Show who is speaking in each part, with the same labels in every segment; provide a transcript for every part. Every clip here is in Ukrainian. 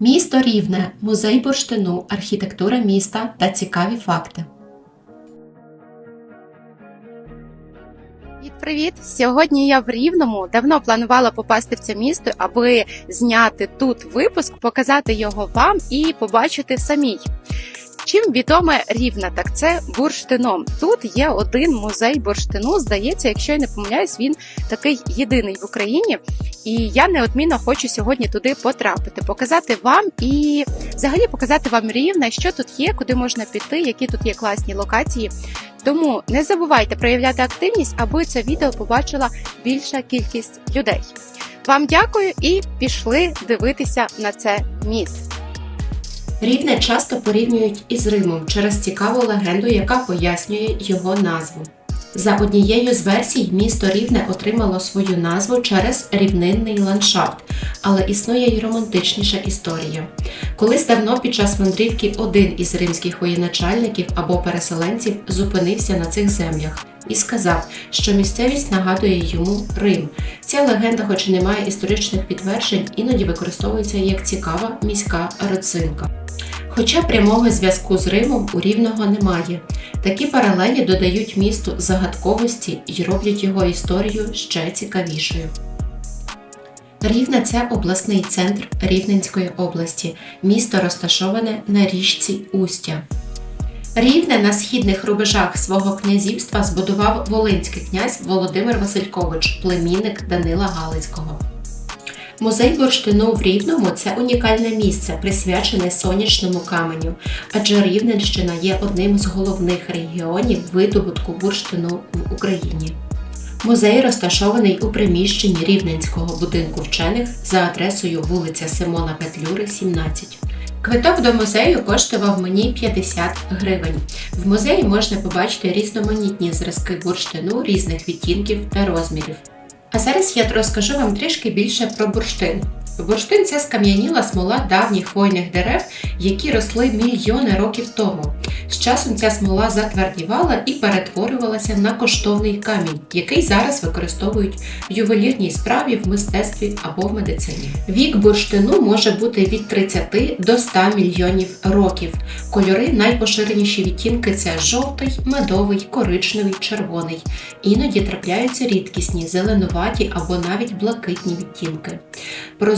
Speaker 1: Місто Рівне, музей бурштину, архітектура міста та цікаві факти.
Speaker 2: Привіт! Сьогодні я в Рівному. Давно планувала попасти в це місто, аби зняти тут випуск, показати його вам і побачити самій. Чим відоме Рівне, так це бурштином. Тут є один музей бурштину. Здається, якщо я не помиляюсь, він такий єдиний в Україні. І я неодмінно хочу сьогодні туди потрапити, показати вам і взагалі показати вам рівне, що тут є, куди можна піти, які тут є класні локації. Тому не забувайте проявляти активність, аби це відео побачила більша кількість людей. Вам дякую і пішли дивитися на це місце.
Speaker 1: Рівне часто порівнюють із Римом через цікаву легенду, яка пояснює його назву. За однією з версій, місто Рівне отримало свою назву через рівнинний ландшафт, але існує й романтичніша історія. Колись давно під час мандрівки один із римських воєначальників або переселенців зупинився на цих землях і сказав, що місцевість нагадує йому Рим. Ця легенда, хоч і не має історичних підтверджень, іноді використовується як цікава міська родзинка. Хоча прямого зв'язку з Римом у Рівного немає. Такі паралелі додають місту загадковості і роблять його історію ще цікавішою. Рівне це обласний центр Рівненської області. Місто розташоване на річці Устя. Рівне на східних рубежах свого князівства збудував волинський князь Володимир Василькович, племінник Данила Галицького. Музей бурштину в Рівному це унікальне місце, присвячене сонячному каменю, адже Рівненщина є одним з головних регіонів видобутку бурштину в Україні. Музей розташований у приміщенні Рівненського будинку вчених за адресою вулиця Симона Петлюри, 17. Квиток до музею коштував мені 50 гривень. В музеї можна побачити різноманітні зразки бурштину різних відтінків та розмірів. А зараз я розкажу вам трішки більше про бурштин. Бурштин це скам'яніла смола давніх хвойних дерев, які росли мільйони років тому. З часом ця смола затвердівала і перетворювалася на коштовний камінь, який зараз використовують в ювелірній справі, в мистецтві або в медицині. Вік бурштину може бути від 30 до 100 мільйонів років. Кольори найпоширеніші відтінки це жовтий, медовий, коричневий, червоний. Іноді трапляються рідкісні, зеленуваті або навіть блакитні відтінки.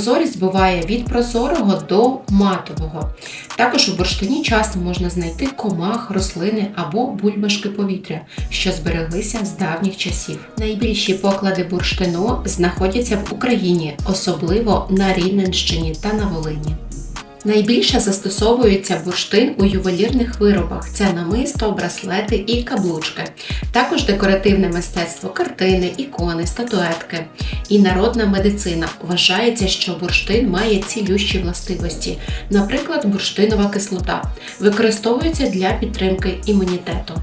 Speaker 1: Прозорість буває від прозорого до матового. Також у бурштині часто можна знайти комах, рослини або бульбашки повітря, що збереглися з давніх часів. Найбільші поклади бурштину знаходяться в Україні, особливо на Рівненщині та на Волині. Найбільше застосовується бурштин у ювелірних виробах: це намисто, браслети і каблучки. Також декоративне мистецтво, картини, ікони, статуетки і народна медицина. Вважається, що бурштин має цілющі властивості, наприклад, бурштинова кислота, використовується для підтримки імунітету.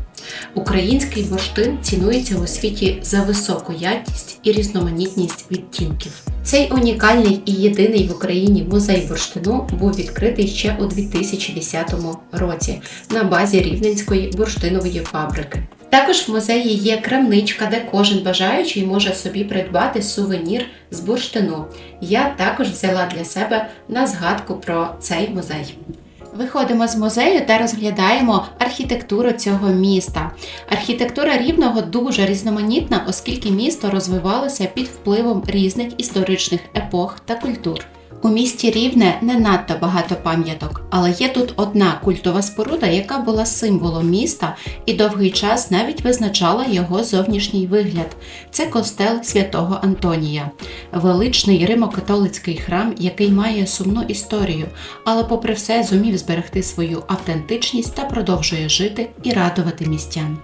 Speaker 1: Український бурштин цінується у світі за високу якість і різноманітність відтінків. Цей унікальний і єдиний в Україні музей бурштину був відкритий ще у 2010 році на базі Рівненської бурштинової фабрики. Також в музеї є крамничка, де кожен бажаючий може собі придбати сувенір з бурштину. Я також взяла для себе на згадку про цей музей. Виходимо з музею та розглядаємо архітектуру цього міста. Архітектура рівного дуже різноманітна, оскільки місто розвивалося під впливом різних історичних епох та культур. У місті Рівне не надто багато пам'яток, але є тут одна культова споруда, яка була символом міста і довгий час навіть визначала його зовнішній вигляд. Це костел святого Антонія, величний римокатолицький храм, який має сумну історію, але, попри все, зумів зберегти свою автентичність та продовжує жити і радувати містян.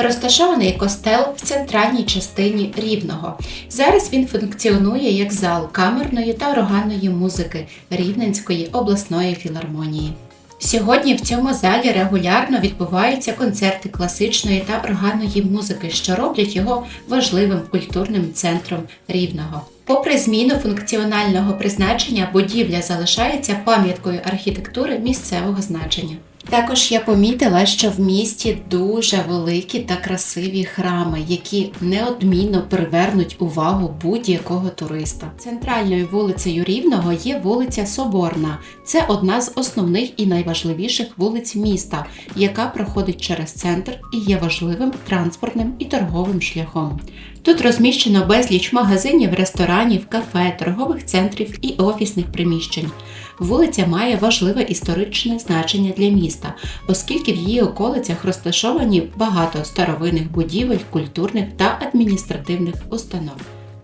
Speaker 1: Розташований костел в центральній частині Рівного. Зараз він функціонує як зал камерної та органної музики Рівненської обласної філармонії. Сьогодні в цьому залі регулярно відбуваються концерти класичної та органної музики, що роблять його важливим культурним центром Рівного. Попри зміну функціонального призначення, будівля залишається пам'яткою архітектури місцевого значення. Також я помітила, що в місті дуже великі та красиві храми, які неодмінно привернуть увагу будь-якого туриста. Центральною вулицею Рівного є вулиця Соборна. Це одна з основних і найважливіших вулиць міста, яка проходить через центр і є важливим транспортним і торговим шляхом. Тут розміщено безліч магазинів, ресторанів, кафе, торгових центрів і офісних приміщень. Вулиця має важливе історичне значення для міста, оскільки в її околицях розташовані багато старовинних будівель, культурних та адміністративних установ.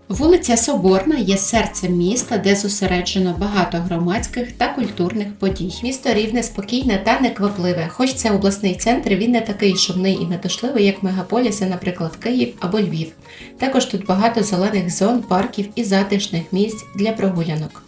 Speaker 1: Вулиця Соборна є серцем міста, де зосереджено багато громадських та культурних подій. Місто рівне спокійне та неквапливе. Хоч це обласний центр, він не такий шумний і метушливий, як мегаполіси, наприклад, Київ або Львів. Також тут багато зелених зон, парків і затишних місць для прогулянок.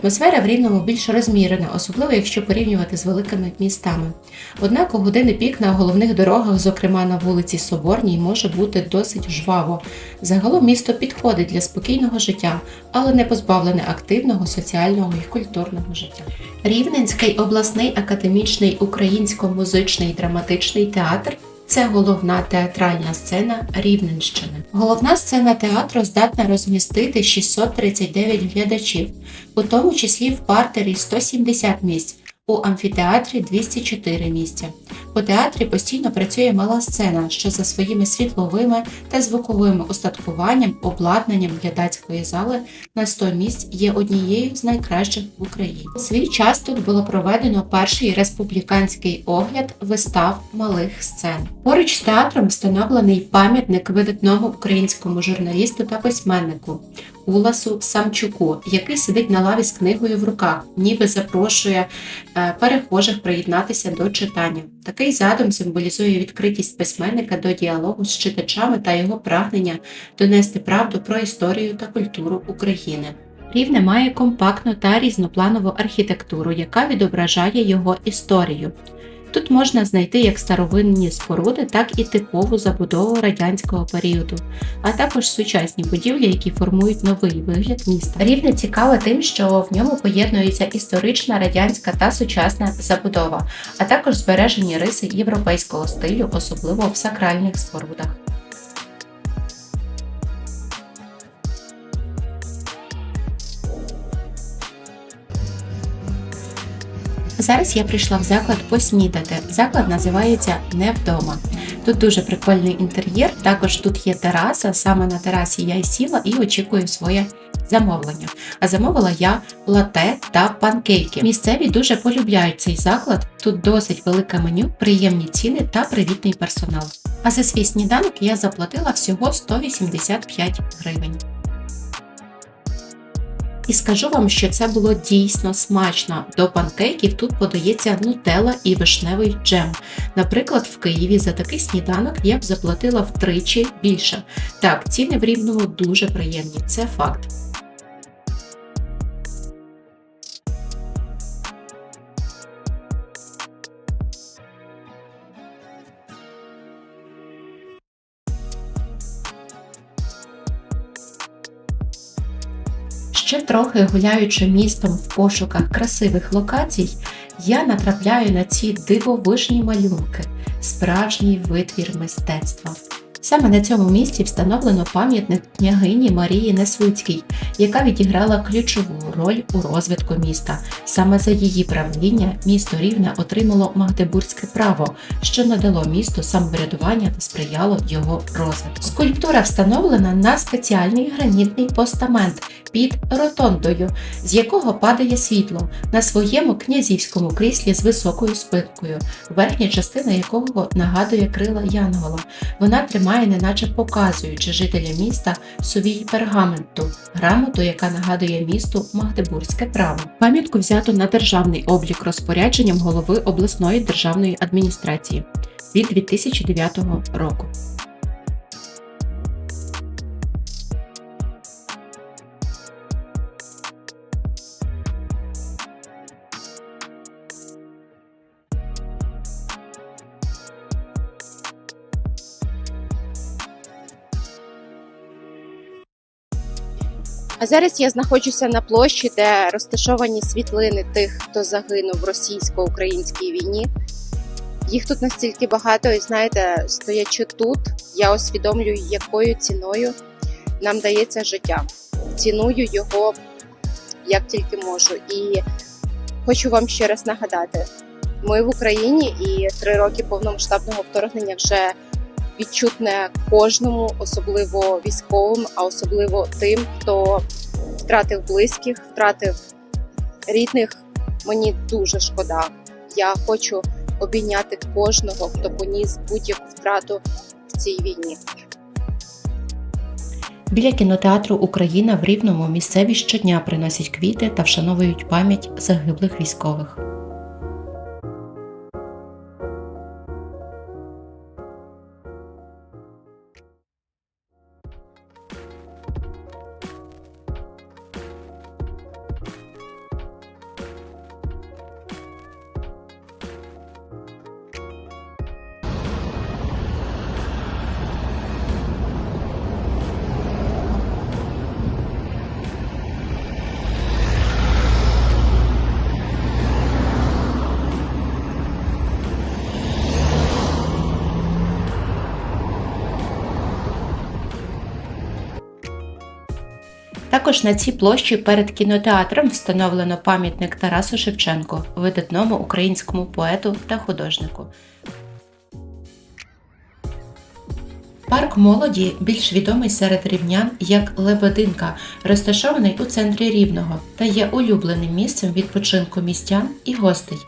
Speaker 1: Атмосфера в Рівному більш розмірена, особливо якщо порівнювати з великими містами. Однак у години пік на головних дорогах, зокрема на вулиці Соборній, може бути досить жваво. Загалом місто підходить для спокійного життя, але не позбавлене активного соціального і культурного життя. Рівненський обласний академічний українсько-музичний драматичний театр це головна театральна сцена Рівненщини. Головна сцена театру здатна розмістити 639 глядачів, у тому числі в партері 170 місць, у амфітеатрі 204 місця. У театрі постійно працює мала сцена, що за своїми світловими та звуковими устаткуванням, обладнанням глядацької зали на 100 місць є однією з найкращих в Україні. Свій час тут було проведено перший республіканський огляд вистав малих сцен. Поруч з театром встановлений пам'ятник видатному українському журналісту та письменнику Уласу Самчуку, який сидить на лаві з книгою в руках, ніби запрошує е, перехожих приєднатися до читання. Такий задум символізує відкритість письменника до діалогу з читачами та його прагнення донести правду про історію та культуру України. Рівне має компактну та різнопланову архітектуру, яка відображає його історію. Тут можна знайти як старовинні споруди, так і типову забудову радянського періоду, а також сучасні будівлі, які формують новий вигляд міста. Рівне цікаве тим, що в ньому поєднується історична радянська та сучасна забудова, а також збережені риси європейського стилю, особливо в сакральних спорудах. Зараз я прийшла в заклад поснідати. Заклад називається Не вдома. Тут дуже прикольний інтер'єр. Також тут є тераса. Саме на терасі я і сіла і очікую своє замовлення. А замовила я лате та панкейки. Місцеві дуже полюбляють цей заклад. Тут досить велике меню, приємні ціни та привітний персонал. А за свій сніданок я заплатила всього 185 гривень. І скажу вам, що це було дійсно смачно. До панкейків тут подається нутелла і вишневий джем. Наприклад, в Києві за такий сніданок я б заплатила втричі більше. Так, ціни в рівному дуже приємні, це факт. Ще трохи гуляючи містом в пошуках красивих локацій, я натрапляю на ці дивовижні малюнки, справжній витвір мистецтва. Саме на цьому місці встановлено пам'ятник княгині Марії Несвицькій, яка відіграла ключову роль у розвитку міста. Саме за її правління місто Рівне отримало Магдебурзьке право, що надало місту самоврядування та сприяло його розвитку. Скульптура встановлена на спеціальний гранітний постамент під ротондою, з якого падає світло на своєму князівському кріслі з високою спинкою, верхня частина якого нагадує крила Янгола. Вона тримає, неначе показуючи жителям міста сувій пергаменту, грамоту, яка нагадує місту Магдебурзьке право. Пам'ятку взято на державний облік розпорядженням голови обласної державної адміністрації від 2009 року.
Speaker 2: А зараз я знаходжуся на площі, де розташовані світлини тих, хто загинув в російсько-українській війні. Їх тут настільки багато, і знаєте, стоячи тут, я усвідомлюю, якою ціною нам дається життя. Ціную його як тільки можу. І хочу вам ще раз нагадати: ми в Україні і три роки повномасштабного вторгнення вже відчутне кожному, особливо військовим, а особливо тим, хто втратив близьких, втратив рідних. Мені дуже шкода. Я хочу обійняти кожного, хто поніс будь-яку втрату в цій війні.
Speaker 1: Біля кінотеатру Україна в Рівному місцеві щодня приносять квіти та вшановують пам'ять загиблих військових. Також на цій площі перед кінотеатром встановлено пам'ятник Тарасу Шевченку, видатному українському поету та художнику. Парк молоді більш відомий серед рівнян як Лебединка, розташований у центрі Рівного та є улюбленим місцем відпочинку містян і гостей.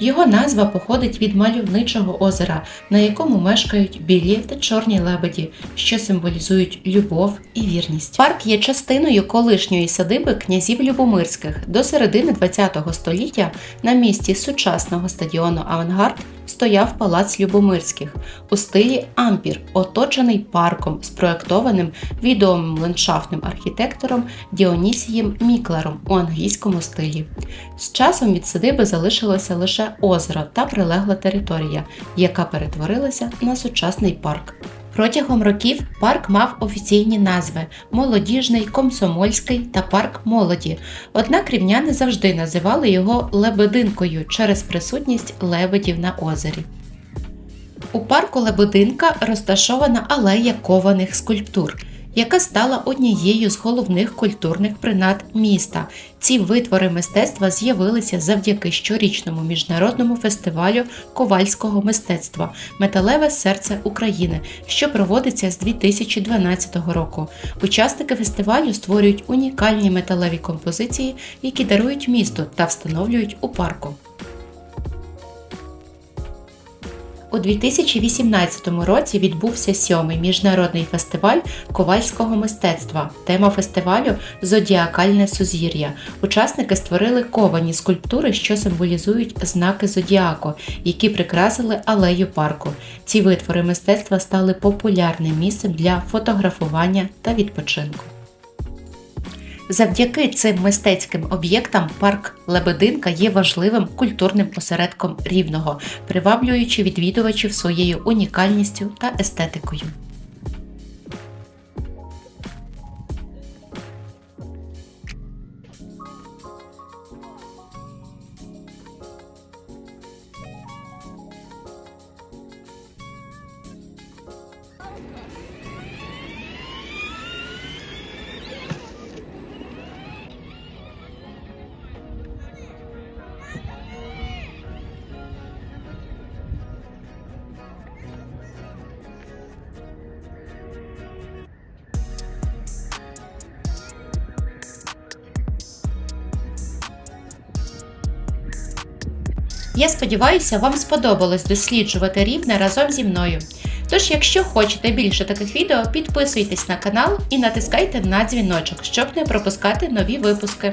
Speaker 1: Його назва походить від мальовничого озера, на якому мешкають білі та чорні лебеді, що символізують любов і вірність. Парк є частиною колишньої садиби князів Любомирських. До середини ХХ століття на місці сучасного стадіону Авангард стояв палац Любомирських у стилі ампір, оточений парком, спроектованим відомим ландшафтним архітектором Діонісієм Міклером у англійському стилі. З часом від садиби залишилося лише озеро та прилегла територія, яка перетворилася на сучасний парк. Протягом років парк мав офіційні назви Молодіжний, Комсомольський та Парк молоді. Однак рівняни завжди називали його Лебединкою через присутність лебедів на озері. У парку Лебединка розташована алея кованих скульптур, яка стала однією з головних культурних принад міста. Ці витвори мистецтва з'явилися завдяки щорічному міжнародному фестивалю ковальського мистецтва Металеве серце України, що проводиться з 2012 року. Учасники фестивалю створюють унікальні металеві композиції, які дарують місту та встановлюють у парку. У 2018 році відбувся сьомий міжнародний фестиваль ковальського мистецтва. Тема фестивалю Зодіакальне сузір'я. Учасники створили ковані скульптури, що символізують знаки зодіаку, які прикрасили алею парку. Ці витвори мистецтва стали популярним місцем для фотографування та відпочинку. Завдяки цим мистецьким об'єктам парк Лебединка є важливим культурним осередком рівного, приваблюючи відвідувачів своєю унікальністю та естетикою. Я сподіваюся, вам сподобалось досліджувати рівне разом зі мною. Тож, якщо хочете більше таких відео, підписуйтесь на канал і натискайте на дзвіночок, щоб не пропускати нові випуски.